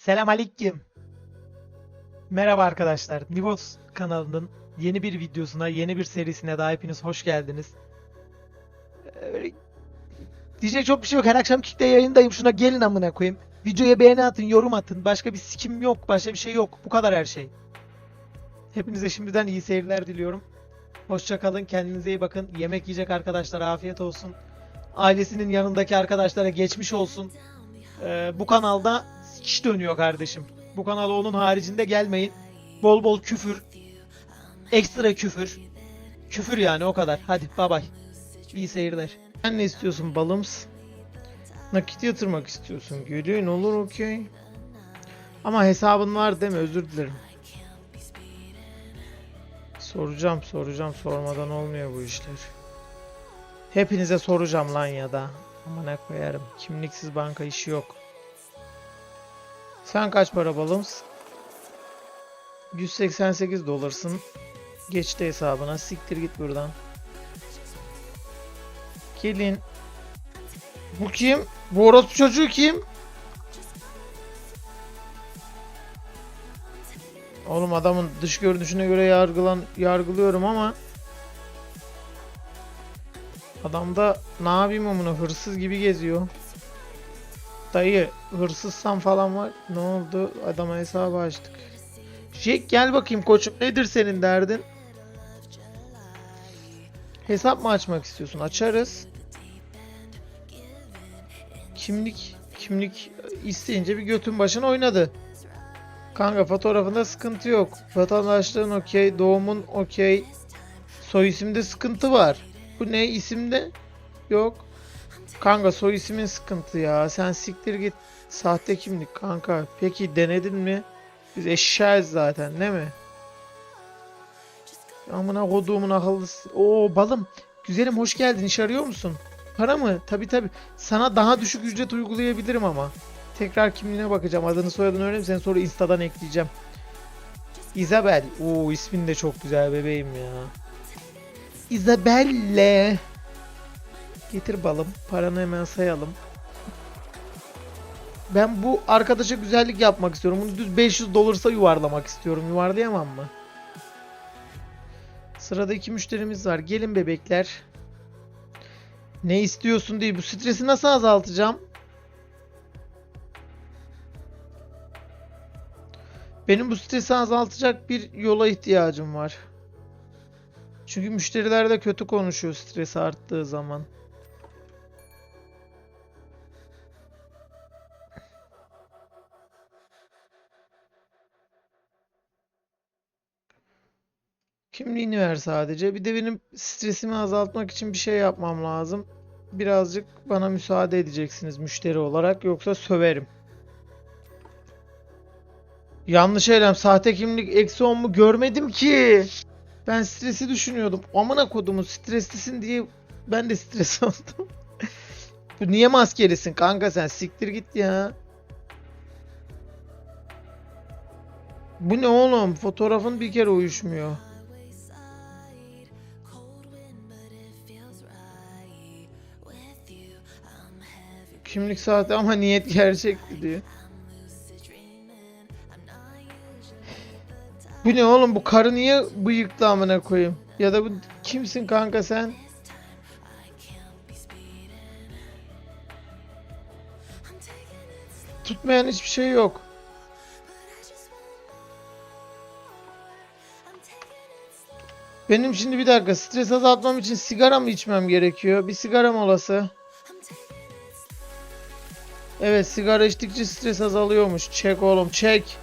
Selam aleyküm. Merhaba arkadaşlar. Nivos kanalının yeni bir videosuna, yeni bir serisine daha hepiniz hoş geldiniz. Ee, diyecek çok bir şey yok. Her akşam Kick'te yayındayım. Şuna gelin amına koyayım. Videoya beğeni atın, yorum atın. Başka bir sikim yok, başka bir şey yok. Bu kadar her şey. Hepinize şimdiden iyi seyirler diliyorum. Hoşça kalın, kendinize iyi bakın. Yemek yiyecek arkadaşlar afiyet olsun. Ailesinin yanındaki arkadaşlara geçmiş olsun. Ee, bu kanalda sikiş dönüyor kardeşim. Bu kanala onun haricinde gelmeyin. Bol bol küfür. Ekstra küfür. Küfür yani o kadar. Hadi bay bay. İyi seyirler. Sen ne istiyorsun balıms? Nakit yatırmak istiyorsun. Görüyorsun olur okey. Ama hesabın var mi? Özür dilerim. Soracağım soracağım sormadan olmuyor bu işler. Hepinize soracağım lan ya da. Amına koyarım. Kimliksiz banka işi yok. Sen kaç para balımız? 188 dolarsın. Geçti hesabına. Siktir git buradan. Gelin. Bu kim? Bu orospu çocuğu kim? Oğlum adamın dış görünüşüne göre yargılan yargılıyorum ama Adamda ne yapayım amına hırsız gibi geziyor. Dayı hırsızsan falan var. Ne oldu? Adama hesabı açtık. Jack gel bakayım koçum nedir senin derdin? Hesap mı açmak istiyorsun? Açarız. Kimlik kimlik isteyince bir götün başına oynadı. Kanka fotoğrafında sıkıntı yok. Vatandaşlığın okey, doğumun okey. Soy isimde sıkıntı var. Bu ne isimde? Yok. Kanka soy ismin sıkıntı ya. Sen siktir git. Sahte kimlik kanka. Peki denedin mi? Biz eşyayız zaten değil mi? Amına koduğumun akıllısı. Oo balım. Güzelim hoş geldin. İş arıyor musun? Para mı? Tabi tabi. Sana daha düşük ücret uygulayabilirim ama. Tekrar kimliğine bakacağım. Adını soyadını öğrenip seni sonra Insta'dan ekleyeceğim. Isabel. Oo ismin de çok güzel bebeğim ya. Isabelle. Getir balım. Paranı hemen sayalım. Ben bu arkadaşa güzellik yapmak istiyorum. Bunu düz 500 dolarsa yuvarlamak istiyorum. Yuvarlayamam mı? Sırada iki müşterimiz var. Gelin bebekler. Ne istiyorsun diye bu stresi nasıl azaltacağım? Benim bu stresi azaltacak bir yola ihtiyacım var. Çünkü müşteriler de kötü konuşuyor stres arttığı zaman. Kimliğini ver sadece. Bir de benim stresimi azaltmak için bir şey yapmam lazım. Birazcık bana müsaade edeceksiniz müşteri olarak yoksa söverim. Yanlış eylem. Sahte kimlik eksi 10 mu görmedim ki. Ben stresi düşünüyordum. Amına kodumu streslisin diye ben de stres oldum. Bu niye maskelisin kanka sen siktir git ya. Bu ne oğlum? Fotoğrafın bir kere uyuşmuyor. Kimlik sahte ama niyet gerçekti diyor. Bu ne oğlum bu karı niye bıyıklı amına koyayım? Ya da bu kimsin kanka sen? Tutmayan hiçbir şey yok. Benim şimdi bir dakika stres azaltmam için sigara mı içmem gerekiyor? Bir sigara molası. Evet sigara içtikçe stres azalıyormuş. Çek oğlum çek.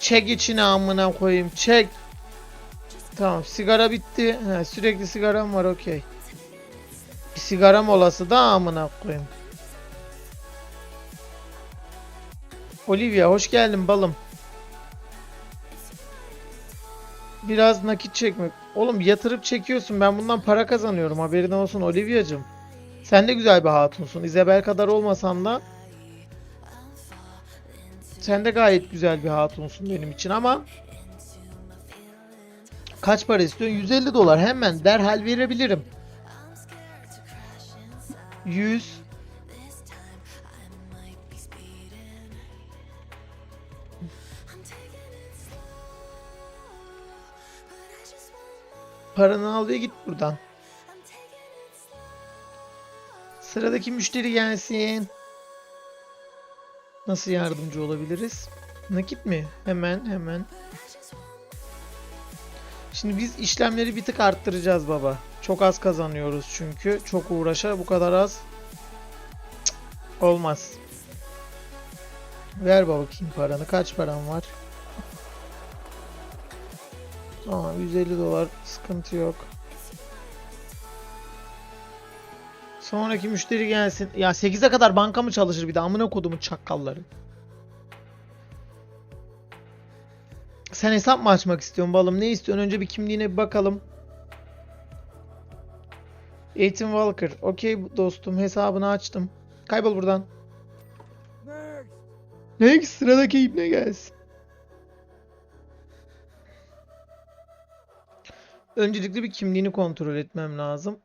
Çek içine amına koyayım. Çek. Tamam sigara bitti. Ha, sürekli sigaram var okey. Bir sigara molası da amına koyayım. Olivia hoş geldin balım. Biraz nakit çekmek. Oğlum yatırıp çekiyorsun. Ben bundan para kazanıyorum. Haberin olsun Olivia'cım. Sen de güzel bir hatunsun. Isabel kadar olmasan da sen de gayet güzel bir hatunsun benim için ama kaç para istiyorsun? 150 dolar hemen derhal verebilirim. 100 Paranı al ve git buradan. Sıradaki müşteri gelsin. Nasıl yardımcı olabiliriz? Nakit mi? Hemen hemen. Şimdi biz işlemleri bir tık arttıracağız baba. Çok az kazanıyoruz çünkü. Çok uğraşa bu kadar az. Cık, olmaz. Ver baba bakayım paranı. Kaç paran var? Tamam 150 dolar sıkıntı yok. Sonraki müşteri gelsin. Ya 8'e kadar banka mı çalışır bir de amına kodumun çakalları. Sen hesap mı açmak istiyorsun balım? Ne istiyorsun? Önce bir kimliğine bir bakalım. Ethan Walker. Okey dostum hesabını açtım. Kaybol buradan. Next sıradaki ibne gelsin. Öncelikle bir kimliğini kontrol etmem lazım.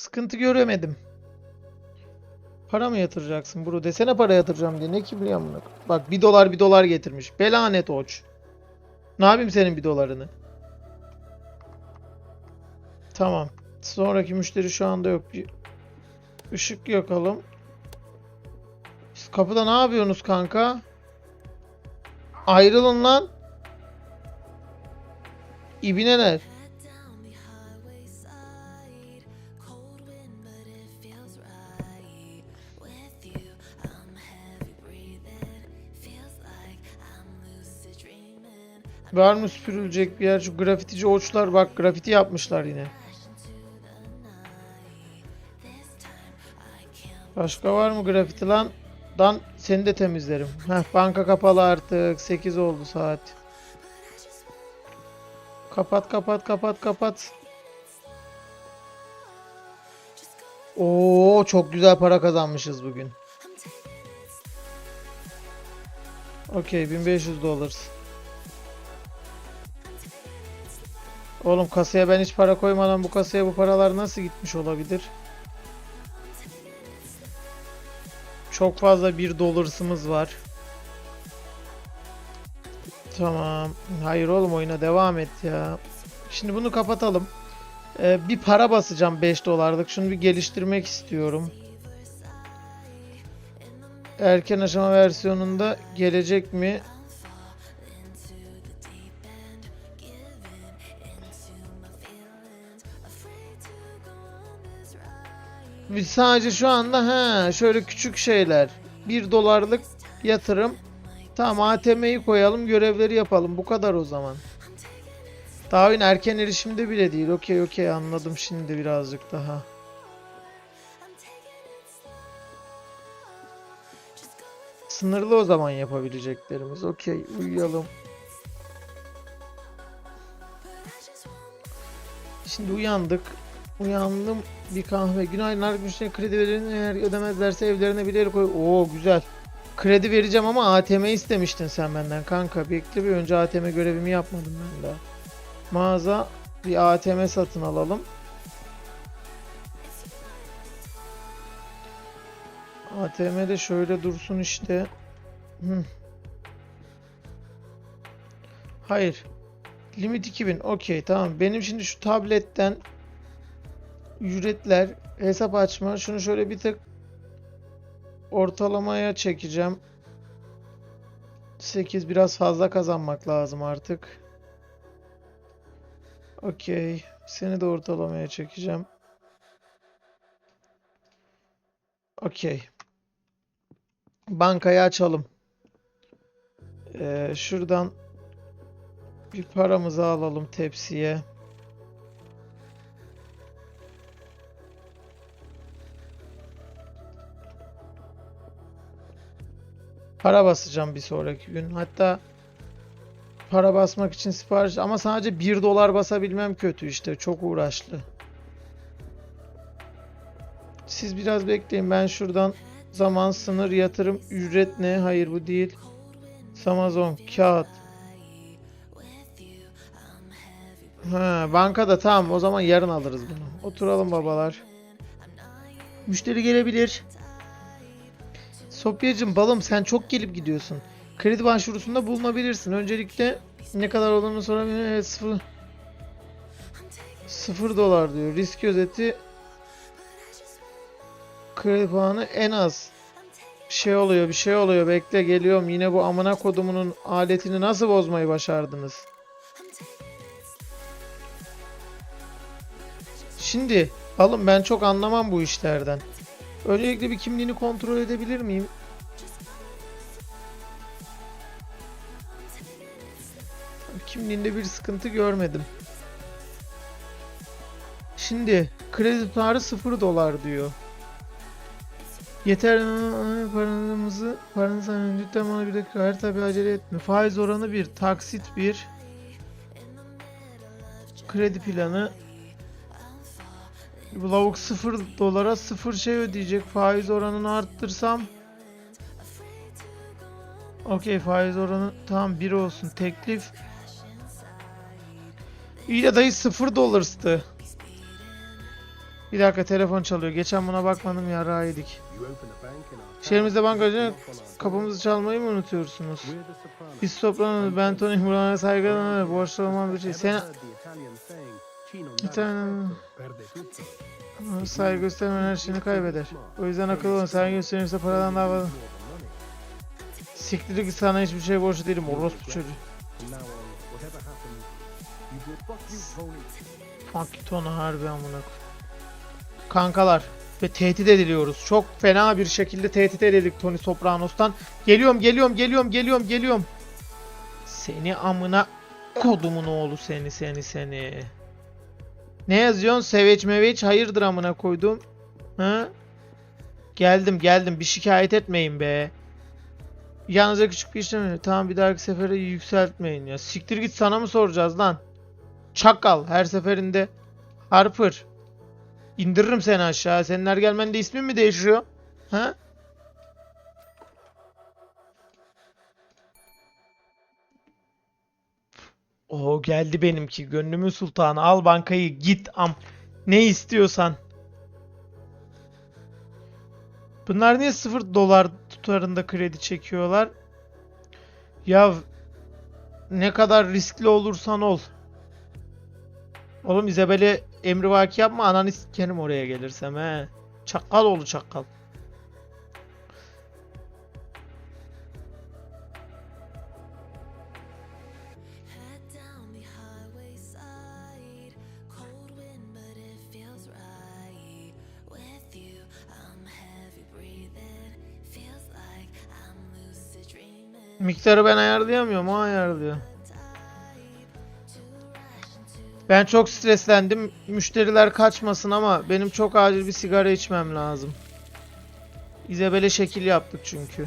Sıkıntı göremedim. Para mı yatıracaksın bro? Desene para yatıracağım diye. Ne kimliği amına? Bak bir dolar bir dolar getirmiş. Belanet oç. Ne yapayım senin bir dolarını? Tamam. Sonraki müşteri şu anda yok. Bir ışık yakalım. Siz kapıda ne yapıyorsunuz kanka? Ayrılın lan. İbineler. Var mı süpürülecek bir yer? Şu grafitici oçlar bak grafiti yapmışlar yine. Başka var mı grafiti lan? Dan seni de temizlerim. Heh, banka kapalı artık. 8 oldu saat. Kapat kapat kapat kapat. Oo çok güzel para kazanmışız bugün. Okey 1500 dolar. Oğlum kasaya ben hiç para koymadan bu kasaya bu paralar nasıl gitmiş olabilir? Çok fazla bir dolarsımız var. Tamam. Hayır oğlum oyuna devam et ya. Şimdi bunu kapatalım. Ee, bir para basacağım 5 dolarlık. Şunu bir geliştirmek istiyorum. Erken aşama versiyonunda gelecek mi? Sadece şu anda ha şöyle küçük şeyler. 1 dolarlık yatırım. Tamam ATM'yi koyalım görevleri yapalım. Bu kadar o zaman. Daha oyun erken erişimde bile değil. Okey okey anladım şimdi birazcık daha. Sınırlı o zaman yapabileceklerimiz. Okey uyuyalım. Şimdi uyandık. Uyandım bir kahve. Günaydın arkadaşlar kredi verin eğer ödemezlerse evlerine bir el koy. Oo güzel. Kredi vereceğim ama ATM istemiştin sen benden kanka. Bekle bir önce ATM görevimi yapmadım ben daha. Mağaza bir ATM satın alalım. ATM'de şöyle dursun işte. Hayır. Limit 2000. Okey tamam. Benim şimdi şu tabletten ücretler, hesap açma. Şunu şöyle bir tık ortalamaya çekeceğim. 8 biraz fazla kazanmak lazım artık. Okey. Seni de ortalamaya çekeceğim. Okey. Bankayı açalım. Ee, şuradan bir paramızı alalım tepsiye. Para basacağım bir sonraki gün. Hatta para basmak için sipariş ama sadece 1 dolar basabilmem kötü işte. Çok uğraşlı. Siz biraz bekleyin. Ben şuradan zaman sınır yatırım ücret ne? Hayır bu değil. Amazon kağıt. Ha, bankada tamam o zaman yarın alırız bunu. Oturalım babalar. Müşteri gelebilir. Sopyacım balım sen çok gelip gidiyorsun. kredi başvurusunda bulunabilirsin. Öncelikle ne kadar olduğunu sorabilir. Evet, sıfır, sıfır dolar diyor. Risk özeti kredi puanı en az şey oluyor bir şey oluyor bekle geliyorum yine bu amına kodumunun aletini nasıl bozmayı başardınız? Şimdi alın ben çok anlamam bu işlerden. Öncelikle bir kimliğini kontrol edebilir miyim? Kimliğinde bir sıkıntı görmedim. Şimdi kredi tutarı 0 dolar diyor. Yeter paranızı paranızı lütfen bana bir dakika hayır tabi acele etme. Faiz oranı bir, taksit bir. Kredi planı. Lavuk 0 dolara 0 şey ödeyecek. Faiz oranını arttırsam. Okey faiz oranı tamam 1 olsun. Teklif. İyi de dayı 0 dolarstı. Bir dakika telefon çalıyor. Geçen buna bakmadım ya yedik. Şehrimizde bankacı kapımızı çalmayı mı unutuyorsunuz? Biz soprano, ben Tony Burhan'a saygıdan borçlu olmam bir şey. Sen bir tane saygı göstermeyen her şeyini kaybeder. O yüzden akıllı olun. Saygı gösterirse paradan daha fazla. Siktir git sana hiçbir şey borçlu değilim. Orospu çocuğu. Fuck tonu harbi amına. Kankalar ve tehdit ediliyoruz. Çok fena bir şekilde tehdit edildik Tony Sopranos'tan. Geliyorum, geliyorum, geliyorum, geliyorum, geliyorum. Seni amına kodumun oğlu seni seni seni. Ne yazıyorsun? Seveç meveç hayırdır amına koydum. Ha? Geldim geldim bir şikayet etmeyin be. Yalnızca küçük bir işlem. Tamam bir dahaki sefere yükseltmeyin ya. Siktir git sana mı soracağız lan? Çakal her seferinde. Harper. İndiririm seni aşağı. Senin her gelmende ismin mi değişiyor? Ha? O geldi benimki. Gönlümün sultanı. Al bankayı git am. Ne istiyorsan. Bunlar niye 0 dolar tutarında kredi çekiyorlar? Ya ne kadar riskli olursan ol. Oğlum İzabel'e emrivaki yapma ananı sikerim oraya gelirsem he. Çakal oğlu çakal. Miktarı ben ayarlayamıyorum o ayarlıyor. Ben çok streslendim. Müşteriler kaçmasın ama benim çok acil bir sigara içmem lazım. İzabel'e şekil yaptık çünkü.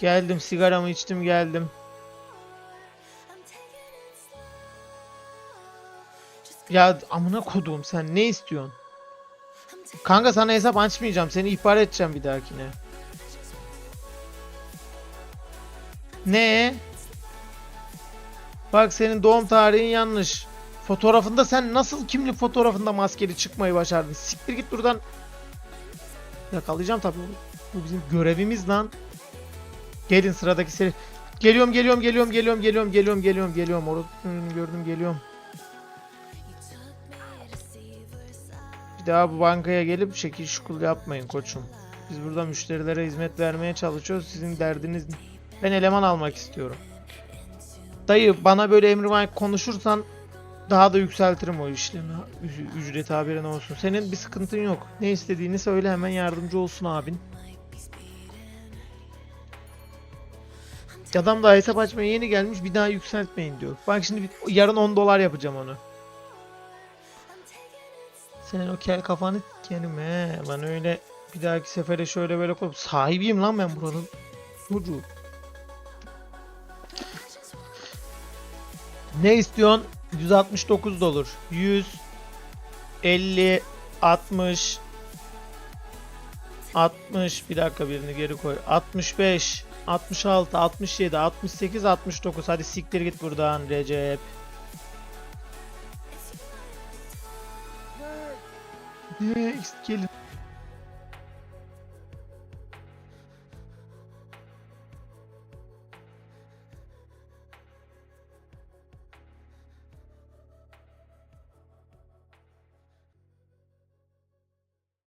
Geldim sigaramı içtim geldim. Ya amına koduğum sen ne istiyorsun? Kanka sana hesap açmayacağım. Seni ihbar edeceğim bir dahakine. Ne? Bak senin doğum tarihin yanlış. Fotoğrafında sen nasıl kimlik fotoğrafında maskeli çıkmayı başardın? Siktir git buradan. Yakalayacağım tabii. Bu bizim görevimiz lan. Gelin sıradaki seri. Geliyorum geliyorum geliyorum geliyorum geliyorum geliyorum geliyorum geliyorum. Orada gördüm geliyorum. Bir daha bu bankaya gelip şekil şukul yapmayın koçum. Biz burada müşterilere hizmet vermeye çalışıyoruz. Sizin derdiniz ne? Ben eleman almak istiyorum. Dayı bana böyle emrivaki konuşursan daha da yükseltirim o işlemi. Ü- Ücret haberin olsun. Senin bir sıkıntın yok. Ne istediğini söyle hemen yardımcı olsun abin. Adam daha hesap açmaya yeni gelmiş bir daha yükseltmeyin diyor. Bak şimdi yarın 10 dolar yapacağım onu. Senin o kel kafanı yerim he. Ben öyle bir dahaki sefere şöyle böyle koyup sahibiyim lan ben buranın. Çocuğu. Ne istiyorsun? 169 dolar. 100 50 60 60 bir dakika birini geri koy. 65 66 67 68 69 hadi siktir git buradan Recep. Next gelin.